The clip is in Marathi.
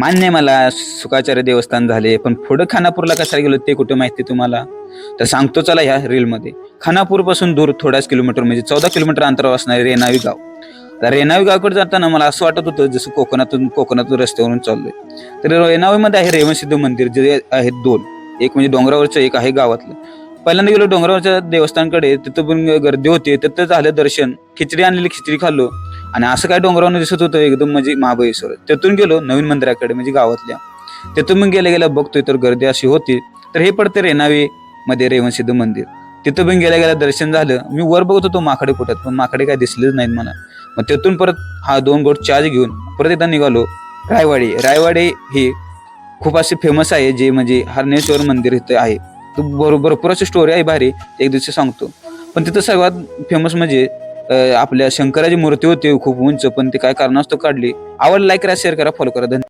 मान्य आहे मला सुखाचार्य देवस्थान झाले पण पुढं खानापूरला कशाला गेलो ते कुठं माहिती तुम्हाला? तर सांगतो चला ह्या रीलमध्ये. खानापूरपासून दूर थोड्याच किलोमीटर म्हणजे चौदा किलोमीटर अंतरावर असणारे रेणावी गाव. तर रेणावी गावकडे जाताना मला असं वाटत होतं जसं कोकणातून कोकणातून रस्त्यावरून चाललोय. तर रेणावीमध्ये आहे रेवणसिद्ध मंदिर जे आहेत दोन. एक म्हणजे डोंगरावरचं एक आहे गावातलं. पहिल्यांदा गेलो डोंगरावरच्या देवस्थानकडे तिथं पण गर्दी होती तिथं झालं दर्शन. खिचडी आणलेली खिचडी खाल्लो. आणि असं काय डोंगरावरून दिसत होतं एकदम म्हणजे महाबळेश्वर. तिथून गेलो नवीन मंदिराकडे म्हणजे गावातल्या. तिथून मग गेल्या गेल्या बघतोय तर गर्दी अशी होती. तर हे पडते रेणावे मध्ये रेवणसिद्ध मंदिर. तिथं पण गेल्या गेल्या दर्शन झालं. मी वर बघत होतो माकडे पोटात पण माकडे काय दिसलेच नाहीत मला. मग तिथून परत हा दोन गोट चार्ज घेऊन परत एकदा निघालो रायवाडी. रायवाडी हे खूप असे फेमस आहे जे म्हणजे हरणेश्वर मंदिर इथं आहे. तो बरोबर भरपूर अशी स्टोरी आहे भारी एक दिवशी सांगतो. पण तिथं सर्वात फेमस म्हणजे आपल्या शंकराची मूर्ती होती खूप उंच पण ते काय कारणास्तव काढली? आवड लाईक करा शेअर करा फॉलो करा. धन्यवाद.